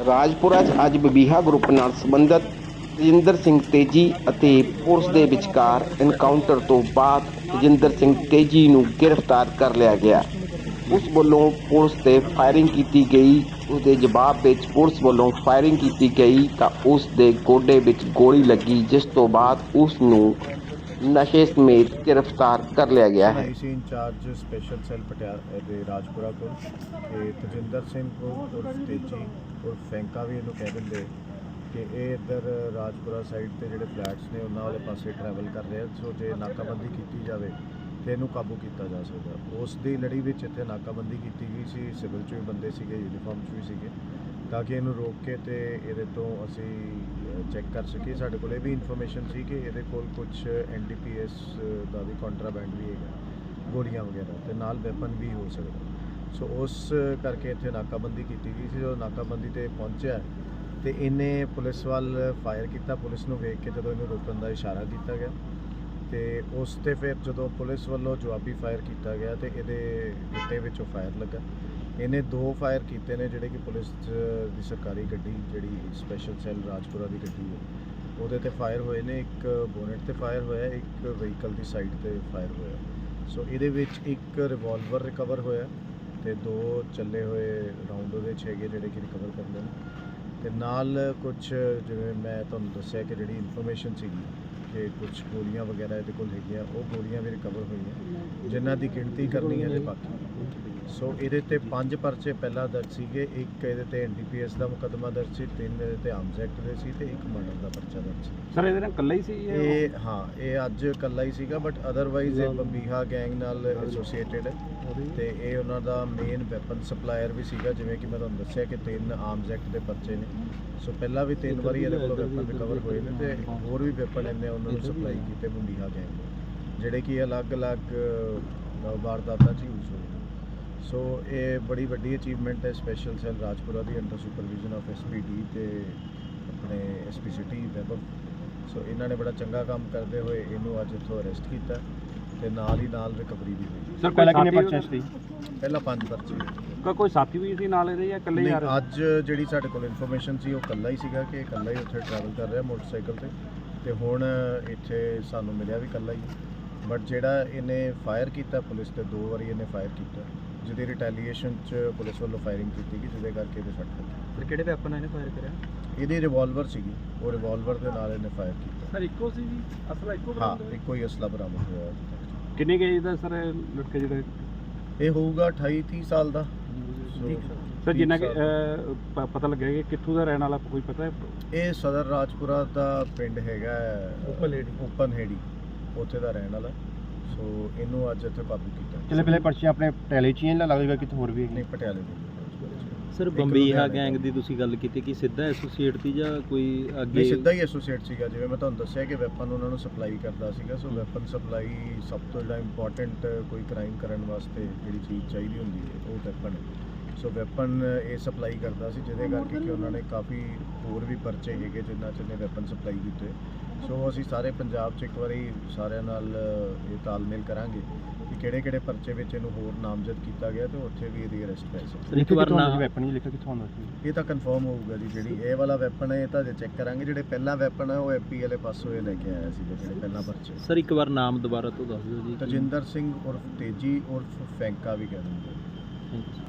ਰਾਜਪੁਰਾ 'ਚ ਅੱਜ ਬਬੀਹਾ ਗਰੁੱਪ ਨਾਲ ਸੰਬੰਧਿਤ ਤੇਜਿੰਦਰ ਸਿੰਘ ਤੇਜੀ ਅਤੇ ਪੁਲਿਸ ਦੇ ਵਿਚਕਾਰ ਐਨਕਾਊਂਟਰ ਤੋਂ ਬਾਅਦ ਤੇਜਿੰਦਰ ਸਿੰਘ ਤੇਜੀ ਨੂੰ ਗ੍ਰਿਫਤਾਰ ਕਰ ਲਿਆ ਗਿਆ। ਉਸ ਵੱਲੋਂ ਪੁਲਿਸ ਤੇ ਫਾਇਰਿੰਗ ਕੀਤੀ ਗਈ। ਉਸ ਦੇ ਜਵਾਬ ਵਿੱਚ ਪੁਲਿਸ ਵੱਲੋਂ ਫਾਇਰਿੰਗ ਕੀਤੀ ਗਈ ਤਾਂ ਉਸ ਦੇ ਗੋਡੇ ਵਿੱਚ ਗੋਲੀ ਲੱਗੀ, ਜਿਸ ਤੋਂ ਬਾਅਦ ਉਸ ਨੂੰ ਨਸ਼ੇ ਸਮੇਤ ਗ੍ਰਿਫਤਾਰ ਕਰ ਲਿਆ ਗਿਆ ਹੈ। IC incharge special cell Patiala ਦੇ ਰਾਜਪੁਰਾ ਕੋਲ। ਤੇ ਤਜਿੰਦਰ ਸਿੰਘ ਕੋਲ ਉਰਫ ਤੇਜੀ ਉਰਫ ਫੈਂਕਾ ਵੀ ਇਹਨੂੰ ਕਹਿ ਦਿੰਦੇ ਕਿ ਇਹ ਇੱਧਰ ਰਾਜਪੁਰਾ ਸਾਈਡ ਤੇ ਜਿਹੜੇ ਫਲੈਟਸ ਨੇ, ਉਹਨਾਂ ਵਾਲੇ ਪਾਸੇ ਟਰੈਵਲ ਕਰ ਰਿਹਾ ਸੋ ਜੇ ਨਾਕਾਬੰਦੀ ਕੀਤੀ ਜਾਵੇ ਤੇ ਇਹਨੂੰ ਕਾਬੂ ਕੀਤਾ ਜਾ ਸਕਦਾ। ਉਸ ਦੀ ਲੜੀ ਵਿੱਚ ਇੱਥੇ ਨਾਕਾਬੰਦੀ ਕੀਤੀ ਗਈ ਸੀ, ਸਿਵਲ 'ਚ ਵੀ ਬੰਦੇ ਸੀਗੇ ਯੂਨੀਫਾਰਮ 'ਚ ਵੀ ਸੀਗੇ। ਤਾਂ ਕਿ ਇਹਨੂੰ ਰੋਕ ਕੇ ਤੇ ਇਹਦੇ ਤੋਂ ਅਸੀਂ ਚੈੱਕ ਕਰ ਸਕੀਏ। ਸਾਡੇ ਕੋਲ ਇਹ ਵੀ ਇਨਫੋਰਮੇਸ਼ਨ ਸੀ ਕਿ ਇਹਦੇ ਕੋਲ ਕੁਝ ਐਨਡੀਪੀਐਸ ਦਾ ਵੀ ਕੰਟਰਾਬੈਂਡ ਵੀ ਹੈਗਾ, ਗੋਲੀਆਂ ਵਗੈਰਾ ਤੇ ਨਾਲ ਵੈਪਨ ਵੀ ਹੋ ਸਕਦਾ। ਸੋ ਉਸ ਕਰਕੇ ਇੱਥੇ ਨਾਕਾਬੰਦੀ ਕੀਤੀ ਗਈ ਸੀ। ਜਦੋਂ ਨਾਕਾਬੰਦੀ ਤੇ ਪਹੁੰਚਿਆ ਤੇ ਇਹਨੇ ਪੁਲਿਸ ਵੱਲ ਫਾਇਰ ਕੀਤਾ। ਪੁਲਿਸ ਨੂੰ ਵੇਖ ਕੇ ਜਦੋਂ ਇਹਨੂੰ ਰੋਕਣ ਦਾ ਇਸ਼ਾਰਾ ਕੀਤਾ ਗਿਆ ਤੇ ਉਸ ਤੇ ਫਿਰ ਜਦੋਂ ਪੁਲਿਸ ਵੱਲੋਂ ਜਵਾਬੀ ਫਾਇਰ ਕੀਤਾ ਗਿਆ ਤੇ ਇਹਦੇ ਗਿੱਟੇ ਵਿੱਚੋਂ ਫਾਇਰ ਲੱਗਾ। ਇਹਨੇ ਦੋ ਫਾਇਰ ਕੀਤੇ ਨੇ ਜਿਹੜੇ ਕਿ ਪੁਲਿਸ ਦੀ ਸਰਕਾਰੀ ਗੱਡੀ ਜਿਹੜੀ ਸਪੈਸ਼ਲ ਸੈੱਲ ਰਾਜਪੁਰਾ ਦੀ ਗੱਡੀ ਹੈ, ਉਹਦੇ ਤੇ ਫਾਇਰ ਹੋਏ ਨੇ, ਇੱਕ ਬੋਨਟ ਤੇ ਫਾਇਰ ਹੋਇਆ, ਇੱਕ ਵਹੀਕਲ ਦੀ ਸਾਈਡ ਤੇ ਫਾਇਰ ਹੋਇਆ। ਸੋ ਇਹਦੇ ਵਿੱਚ ਇੱਕ ਰਿਵਾਲਵਰ ਰਿਕਵਰ ਹੋਇਆ ਤੇ ਦੋ ਚੱਲੇ ਹੋਏ ਰਾਉਂਡ ਉਹਦੇ 'ਚ ਹੈਗੇ ਜਿਹੜੇ ਕਿ ਰਿਕਵਰ ਕਰਦੇ ਨੇ। ਤੇ ਨਾਲ ਕੁਝ ਜਿਵੇਂ ਮੈਂ ਤੁਹਾਨੂੰ ਦੱਸਿਆ ਕਿ ਜਿਹੜੀ ਇਨਫੋਰਮੇਸ਼ਨ ਸੀਗੀ ਕਿ ਕੁਝ ਗੋਲੀਆਂ ਵਗੈਰਾ ਇਹਦੇ ਕੋਲ ਹੈਗੀਆਂ, ਉਹ ਗੋਲੀਆਂ ਵੀ ਰਿਕਵਰ ਹੋਈਆਂ, ਜਿਨ੍ਹਾਂ ਦੀ ਗਿਣਤੀ ਕਰਨੀ ਹੈ ਤੇ ਬਾਕੀ। ਸੋ ਇਹਦੇ ਤੇ ਪੰਜ ਪਰਚੇ ਪਹਿਲਾਂ ਦਰਜ ਸੀਗੇ। ਇੱਕ ਇਹਦੇ ਤੇ ਐਨਡੀਪੀਐਸ ਦਾ ਮੁਕੱਦਮਾ ਦਰਜ ਸੀ ਤਿੰਨ ਇਹਦੇ ਤੇ ਆਰਮਸ ਐਕਟ ਦੇ ਸੀ ਤੇ ਇੱਕ ਮਰਡਰ ਦਾ ਪਰਚਾ ਦਰਜ ਸੀ। ਸਰ ਇਹਦੇ ਨਾਲ ਇਕੱਲਾ ਹੀ ਸੀ ਇਹ ਹਾਂ ਇਹ ਅੱਜ ਇਕੱਲਾ ਹੀ ਸੀਗਾ ਬਟ ਅਦਰਵਾਈਜ਼ ਇਹ ਬੰਬੀਹਾ ਗੈਂਗ ਨਾਲ ਐਸੋਸੀਏਟਿਡ ਹੈ ਤੇ ਇਹ ਉਹਨਾਂ ਦਾ ਮੇਨ ਵੈਪਨ ਸਪਲਾਇਰ ਵੀ ਸੀਗਾ ਜਿਵੇਂ ਕਿ ਮੈਂ ਤੁਹਾਨੂੰ ਦੱਸਿਆ ਕਿ ਤਿੰਨ ਆਰਮਸ ਐਕਟ ਦੇ ਪਰਚੇ ਨੇ। ਸੋ ਪਹਿਲਾਂ ਵੀ ਤਿੰਨ ਵਾਰੀ ਇਹਦੇ ਕੋਲ ਵੈਪਨ ਰਿਕਵਰ ਹੋਏ ਨੇ ਤੇ ਹੋਰ ਵੀ ਵੈਪਨ ਇਹਨੇ ਉਹਨਾਂ ਨੂੰ ਸਪਲਾਈ ਕੀਤੇ ਬੰਬੀਹਾ ਗੈਂਗ ਨੂੰ ਜਿਹੜੇ ਕਿ ਅਲੱਗ-ਅਲੱਗ ਵਾਰਦਾਤਾਂ 'ਚ ਯੂਜ਼ ਹੋਏ ਨੇ। ਸੋ ਇਹ ਬੜੀ ਵੱਡੀ ਅਚੀਵਮੈਂਟ ਹੈ ਸਪੈਸ਼ਲ ਸੈੱਲ ਰਾਜਪੁਰਾ ਦੀ ਅੰਡਰ ਸੁਪਰਵਿਜ਼ਨ ਆਫ ਐਸਪੀਡੀ ਤੇ ਆਪਣੇ ਐਸਪੀ ਸਿਟੀ ਵੈਬਰ ਸੋ ਇਹਨਾਂ ਨੇ ਬੜਾ ਚੰਗਾ ਕੰਮ ਕਰਦੇ ਹੋਏ ਇਹਨੂੰ ਅੱਜ ਇੱਥੋਂ ਅਰੈਸਟ ਕੀਤਾ ਤੇ ਨਾਲ ਹੀ ਨਾਲ ਰਿਕਵਰੀ ਵੀ ਹੋਈ। ਸਰ ਪਹਿਲਾਂ ਕਿੰਨੇ ਪਰਚੇ ਸੀ? ਪਹਿਲਾਂ ਪੰਜ ਪਰਚੇ। ਕੋਈ- ਕੋਈ ਸਾਥੀ ਵੀ ਸੀ ਨਾਲ ਇਹਦੇ ਜਾਂ ਇਕੱਲੇ ਹੀ ਆ ਨਹੀਂ ਰਹੇ? ਅੱਜ ਜਿਹੜੀ ਸਾਡੇ ਕੋਲ ਇਨਫੋਰਮੇਸ਼ਨ ਸੀ ਉਹ ਕੱਲਾ ਹੀ ਸੀਗਾ ਕਿ ਕੱਲਾ ਹੀ ਉੱਥੇ ਟਰੈਵਲ ਕਰ ਰਿਹਾ ਮੋਟਰਸਾਈਕਲ ਤੇ। ਤੇ ਹੁਣ ਇੱਥੇ ਸਾਨੂੰ ਮਿਲਿਆ ਵੀ ਕੱਲਾ ਹੀ। ਬਟ ਜਿਹੜਾ ਇਹਨੇ ਫਾਇਰ ਕੀਤਾ ਪੁਲਿਸ ਤੇ ਦੋ ਵਾਰੀ ਇਹਨੇ ਫਾਇਰ ਕੀਤਾ। ਜਿਹਦੀ ਰਿਟੈਲੀਏਸ਼ਨ ਚ ਪੁਲਿਸ ਵੱਲੋਂ ਫਾਇਰਿੰਗ ਕੀਤੀ ਗਈ ਜਿਹਦੇ ਕਰਕੇ ਇਹਦੇ ਸੱਟ ਲੱਗੀ। ਸਰ ਕਿਹੜੇ ਵੈਪਨ ਇਹਨੇ ਫਾਇਰ ਕਰਿਆ? ਇਹਦੀ ਰਿਵਾਲਵਰ ਸੀਗੀ। ਉਹ ਰਿਵਾਲਵਰ ਦੇ ਨਾਲ ਇਹਨੇ ਫਾਇਰ ਕੀਤਾ। ਸਰ ਇੱਕੋ ਸੀ ਜੀ ਅਸਲਾ ਇੱਕੋ ਹਾਂ ਇੱਕੋ ਹੀ ਅਸਲਾ ਬਰਾਮਦ ਹੋਇਆ ਅੱਜ ਤੱਕ। ਕਿੰਨੇ ਗਏ ਦਾ ਸਰ ਇਹ ਲੜਕੇ ਜਿਹੜੇ? ਇਹ ਹੋਊਗਾ 28 30 ਸਾਲ ਦਾ। ਸੋ ਸਰ ਜਿੰਨਾ ਕਿ ਅਹ, ਪ- ਪਤਾ ਲੱਗਿਆ ਕਿ ਕਿੱਥੋਂ ਦਾ ਰਹਿਣ ਵਾਲਾ ਕੋਈ ਪਤਾ ਹੈ? ਇਹ ਸਦਰ ਰਾਜਪੁਰਾ ਦਾ ਪਿੰਡ ਹੈਗਾ ਓਪਨ ਹੇੜੀ। ਓਪਨ ਹੇੜੀ। ਉੱਥੇ ਦਾ ਰਹਿਣ ਵਾਲਾ। ਸੋ ਇਹਨੂੰ ਅੱਜ ਇੱਥੇ ਕਾਬੂ ਕੀਤਾ ਚਲੇ ਪਹਿਲੇ ਪਰਚੇ ਆਪਣੇ ਟੈਲੇ ਚ ਹੀ ਇਹਨਾਂ ਲੱਗਦਾ ਕਿਤੇ ਹੋਰ ਵੀ ਨਹੀਂ ਪਟਿਆਲੇ ਦੇ ਸਰ ਬੰਬੀਹਾ ਗੈਂਗ ਦੀ। ਤੁਸੀਂ ਗੱਲ ਕੀਤੀ ਕਿ ਸਿੱਧਾ ਐਸੋਸੀਏਟ ਸੀ ਜਾਂ ਕੋਈ ਅੱਗੇ? ਸਿੱਧਾ ਹੀ ਐਸੋਸੀਏਟ ਸੀਗਾ ਜਿਵੇਂ ਮੈਂ ਤੁਹਾਨੂੰ ਦੱਸਿਆ ਕਿ ਵੈਪਨ ਉਹਨਾਂ ਨੂੰ ਸਪਲਾਈ ਕਰਦਾ ਸੀਗਾ ਸੋ ਵੈਪਨ ਸਪਲਾਈ ਸਭ ਤੋਂ ਜਿਹੜਾ ਇੰਪੋਰਟੈਂਟ ਕੋਈ ਕ੍ਰਾਈਮ ਕਰਨ ਵਾਸਤੇ ਜਿਹੜੀ ਚੀਜ਼ ਚਾਹੀਦੀ ਹੁੰਦੀ ਹੈ ਉਹ ਵੈਪਨ ਸੋ ਵੈਪਨ ਇਹ ਸਪਲਾਈ ਕਰਦਾ ਸੀ ਜਿਹਦੇ ਕਰਕੇ ਕਿ ਉਹਨਾਂ ਨੇ ਕਾਫੀ ਹੋਰ ਵੀ ਪਰਚੇ ਹੈਗੇ ਜਿਨ੍ਹਾਂ 'ਚ ਨੇ ਵੈਪਨ ਸਪਲਾਈ ਕੀਤੇ। ਸੋ ਅਸੀਂ ਸਾਰੇ ਪੰਜਾਬ 'ਚ ਇੱਕ ਵਾਰੀ ਸਾਰਿਆਂ ਨਾਲ ਇਹ ਤਾਲਮੇਲ ਕਰਾਂਗੇ ਕਿ ਕਿਹੜੇ ਕਿਹੜੇ ਪਰਚੇ ਵਿੱਚ ਇਹਨੂੰ ਹੋਰ ਨਾਮਜ਼ਦ ਕੀਤਾ ਗਿਆ ਤੇ ਉੱਥੇ ਵੀ ਇਹਦੀ ਅਰੈਸਟ ਪੈ ਸਕਦੀ ਸਰ ਇੱਕ ਵਾਰ ਨਾ ਵੈਪਨ ਹੀ ਲਿਖਿਆ ਕਿੱਥੋਂ ਆਉਂਦਾ ਸੀ? ਇਹ ਤਾਂ ਕਨਫਰਮ ਹੋਊਗਾ ਜੀ ਜਿਹੜੀ ਇਹ ਵਾਲਾ ਵੈਪਨ ਹੈ ਇਹ ਤਾਂ ਜੇ ਚੈੱਕ ਕਰਾਂਗੇ। ਜਿਹੜੇ ਪਹਿਲਾ ਵੈਪਨ ਹੈ ਉਹ ਐਮਪੀ ਵਾਲੇ ਪਾਸੋਂ ਇਹ ਲੈ ਕੇ ਆਇਆ ਸੀ ਜਿਹੜੇ ਪਹਿਲਾਂ ਪਰਚੇ। ਸਰ ਇੱਕ ਵਾਰ ਨਾਮ ਦੁਬਾਰਾ ਤੋਂ ਦੱਸ ਦਿਓ ਜੀ ਤਜਿੰਦਰ ਸਿੰਘ ਉਰਫ ਤੇਜੀ ਉਰਫ ਫੈਂਕਾ ਵੀ ਕਹਿ ਦਿੰਦੇ Thank you, sir.